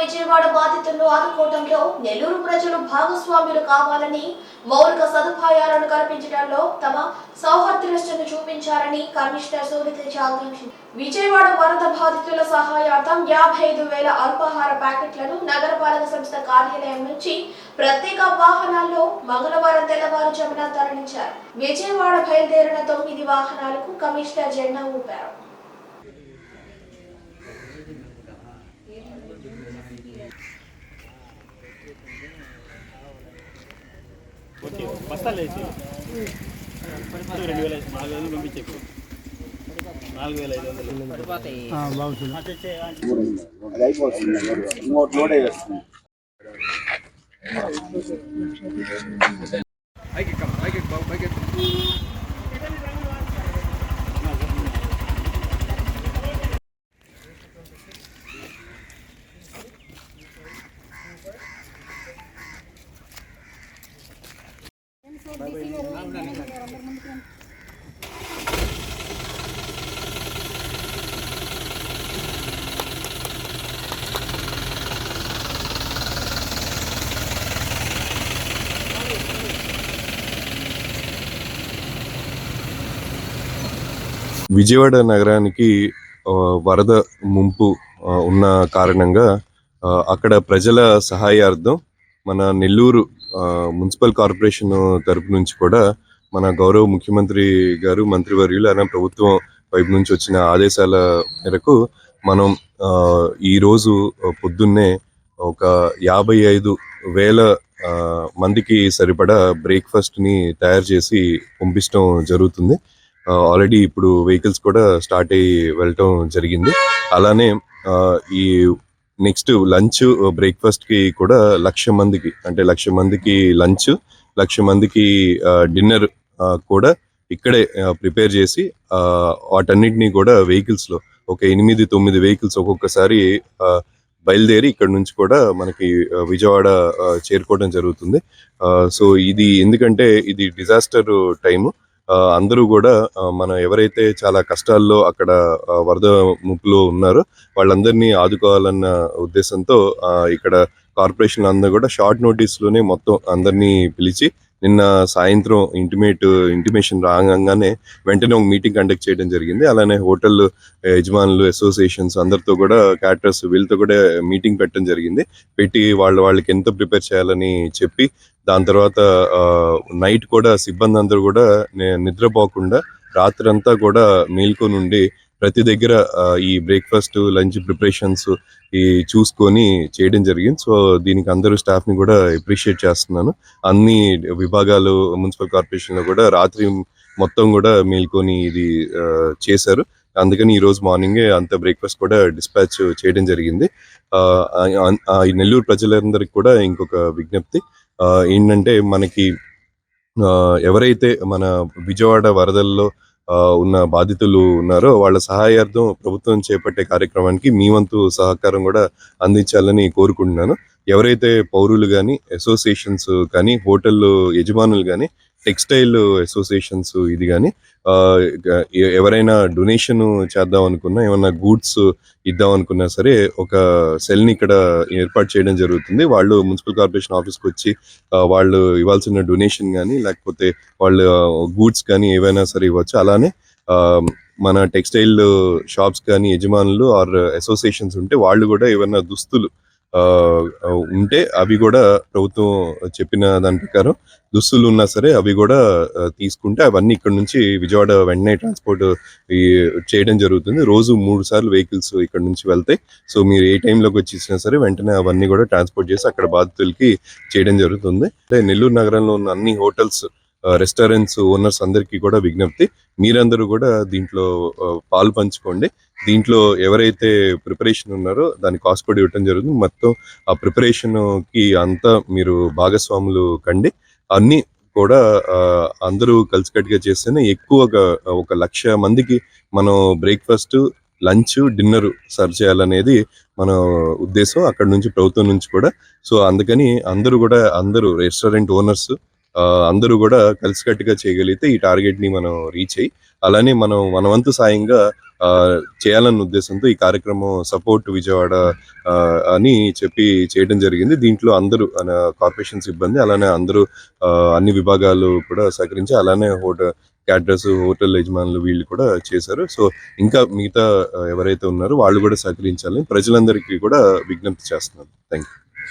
విజయవాడ బాధితులను ఆదుకోవడంలో నెల్లూరు ప్రజలు భాగస్వాములు కావాలని మౌలిక సదుపాయాలను కల్పించడంలో తమ సౌహార్ద్రతను చూపించారని కమిషనర్ సూర్యతేజ ఆకాంక్షించారు విజయవాడ వరద బాధితుల సహాయార్థం యాభై ఐదు వేల అల్పాహార ప్యాకెట్లను నగరపాలక సంస్థ కార్యాలయం నుంచి ప్రత్యేక వాహనాల్లో మంగళవారం తెల్లవారుజామున తరలించారు. విజయవాడ బయలుదేరిన తొమ్మిది వాహనాలకు కమిషనర్ జెండా ఊపారు. ఓకే బస్తాలు వేసి. రెండు వేల నాలుగు వేలు పంపించే నాలుగు వేల ఐదు వందలు. ఇంకోటి లోడ్ వస్తుంది విజయవాడ నగరానికి వరద ముంపు ఉన్న కారణంగా అక్కడ ప్రజల సహాయార్థం మన నెల్లూరు మున్సిపల్ కార్పొరేషన్ తరపు నుంచి కూడా మన గౌరవ ముఖ్యమంత్రి గారు మంత్రివర్యులు అనే ప్రభుత్వం వైపు నుంచి వచ్చిన ఆదేశాల మేరకు మనం ఈరోజు పొద్దున్నే ఒక యాభై ఐదు వేల మందికి సరిపడా బ్రేక్ఫాస్ట్ని తయారు చేసి పంపించడం జరుగుతుంది. ఆల్రెడీ ఇప్పుడు వెహికల్స్ కూడా స్టార్ట్ అయ్యి వెళ్ళటం జరిగింది. అలానే ఈ నెక్స్ట్ లంచ్ బ్రేక్ఫాస్ట్కి కూడా లక్ష మందికి అంటే లక్ష మందికి లంచ్ లక్ష మందికి డిన్నర్ కూడా ఇక్కడే ప్రిపేర్ చేసి వాటన్నిటిని కూడా వెహికల్స్లో ఒక ఎనిమిది తొమ్మిది వెహికల్స్ ఒక్కొక్కసారి బయలుదేరి ఇక్కడ నుంచి కూడా మనకి విజయవాడ చేరుకోవడం జరుగుతుంది. సో ఇది ఎందుకంటే ఇది డిజాస్టర్ టైము. అందరూ కూడా మన ఎవరైతే చాలా కష్టాల్లో అక్కడ వరద ముప్పులో ఉన్నారో వాళ్ళందరినీ ఆదుకోవాలన్న ఉద్దేశంతో ఇక్కడ కార్పొరేషన్ అందరూ కూడా షార్ట్ నోటీస్లోనే మొత్తం అందరినీ పిలిచి నిన్న సాయంత్రం ఇంటిమేట్ ఇంటిమేషన్ రాగానే వెంటనే ఒక మీటింగ్ కండక్ట్ చేయడం జరిగింది. అలానే హోటల్ యజమానులు అసోసియేషన్స్ అందరితో కూడా క్యాటర్స్ వీళ్ళతో కూడా మీటింగ్ పెట్టడం జరిగింది. పెట్టి వాళ్ళ వాళ్ళకి ఎంత ప్రిపేర్ చేయాలని చెప్పి దాని తర్వాత నైట్ కూడా సిబ్బంది అందరూ కూడా ని- నిద్రపోకుండా రాత్రంతా కూడా మేల్కొని ఉండి ప్రతి దగ్గర ఈ బ్రేక్ఫాస్ట్ లంచ్ ప్రిపరేషన్స్ ఈ చూసుకొని చేయడం జరిగింది. సో దీనికి అందరూ స్టాఫ్ని కూడా అప్రిషియేట్ చేస్తున్నాను. అన్ని విభాగాలు మున్సిపల్ కార్పొరేషన్లో కూడా రాత్రి మొత్తం కూడా మేల్కొని ఇది చేశారు. అందుకని ఈ రోజు మార్నింగే అంత బ్రేక్ఫాస్ట్ కూడా డిస్పాచ్ చేయడం జరిగింది. ఆ, ఈ నెల్లూరు ప్రజలందరికీ కూడా ఇంకొక విజ్ఞప్తి. ఏంటంటే మనకి ఆ, ఎవరైతే మన విజయవాడ వరదల్లో ఆ, ఉన్న బాధితులు ఉన్నారో వాళ్ళ సహాయార్థం ప్రభుత్వం చేపట్టే కార్యక్రమానికి మీ వంతు సహకారం కూడా అందించాలని కోరుకుంటున్నాను. ఎవరైతే పౌరులు కానీ అసోసియేషన్స్ కానీ హోటల్ యజమానులు కానీ టెక్స్టైల్ అసోసియేషన్స్ ఇది కానీ ఎవరైనా డొనేషన్ చేద్దాం అనుకున్నా ఏమన్నా గూడ్స్ ఇద్దాం అనుకున్నా సరే ఒక సెల్ని ఇక్కడ ఏర్పాటు చేయడం జరుగుతుంది. వాళ్ళు మున్సిపల్ కార్పొరేషన్ ఆఫీస్కి వచ్చి వాళ్ళు ఇవ్వాల్సిన డొనేషన్ కానీ లేకపోతే వాళ్ళు గూడ్స్ కానీ ఏవైనా సరే ఇవ్వచ్చు. అలానే మన టెక్స్టైల్ షాప్స్ కానీ యజమానులు ఆర్ అసోసియేషన్స్ ఉంటే వాళ్ళు కూడా ఏమైనా దుస్తులు ఉంటే అవి కూడా ప్రభుత్వం చెప్పిన దాని ప్రకారం దుస్తులు ఉన్నా సరే అవి కూడా తీసుకుంటే అవన్నీ ఇక్కడ నుంచి విజయవాడ వెంటనే ట్రాన్స్పోర్ట్ చేయడం జరుగుతుంది. రోజు మూడు సార్లు వెహికల్స్ ఇక్కడ నుంచి వెళ్తాయి. సో మీరు ఏ టైంలోకి వచ్చేసినా సరే వెంటనే అవన్నీ కూడా ట్రాన్స్పోర్ట్ చేసి అక్కడ బాధితులకి చేయడం జరుగుతుంది. అంటే నెల్లూరు నగరంలో ఉన్న అన్ని హోటల్స్ రెస్టారెంట్స్ ఓనర్స్ అందరికీ కూడా విజ్ఞప్తి. మీరందరూ కూడా దీంట్లో పాలు పంచుకోండి. దీంట్లో ఎవరైతే ప్రిపరేషన్ ఉన్నారో దాని కాస్ట్ కూడా ఇవ్వటం జరుగుతుంది. మొత్తం ఆ ప్రిపరేషన్కి అంతా మీరు భాగస్వాములు కండి. అన్ని కూడా అందరూ కలిసికట్టుగా చేస్తేనే ఎక్కువగా ఒక లక్ష మందికి మనం బ్రేక్ఫాస్ట్ లంచ్ డిన్నర్ సర్వ్ చేయాలనేది మన ఉద్దేశం. అక్కడ నుంచి ప్రభుత్వం నుంచి కూడా. సో అందుకని అందరూ కూడా అందరూ రెస్టారెంట్ ఓనర్స్ అందరూ కూడా కలిసికట్టుగా చేయగలిగితే ఈ టార్గెట్ని మనం రీచ్ అయ్యి అలానే మనం మన వంతు సాయంగా ఆ, చేయాలన్న ఉద్దేశంతో ఈ కార్యక్రమం సపోర్ట్ విజయవాడ అని చెప్పి చేయడం జరిగింది. దీంట్లో అందరూ కార్పొరేషన్ సిబ్బంది అలానే అందరూ అన్ని విభాగాలు కూడా సహకరించి అలానే హోటల్ క్యాటరర్స్ హోటల్ యజమానులు వీళ్ళు కూడా చేశారు. సో ఇంకా మిగతా ఎవరైతే ఉన్నారో వాళ్ళు కూడా సహకరించాలని ప్రజలందరికీ కూడా విజ్ఞప్తి చేస్తున్నాను. Thank you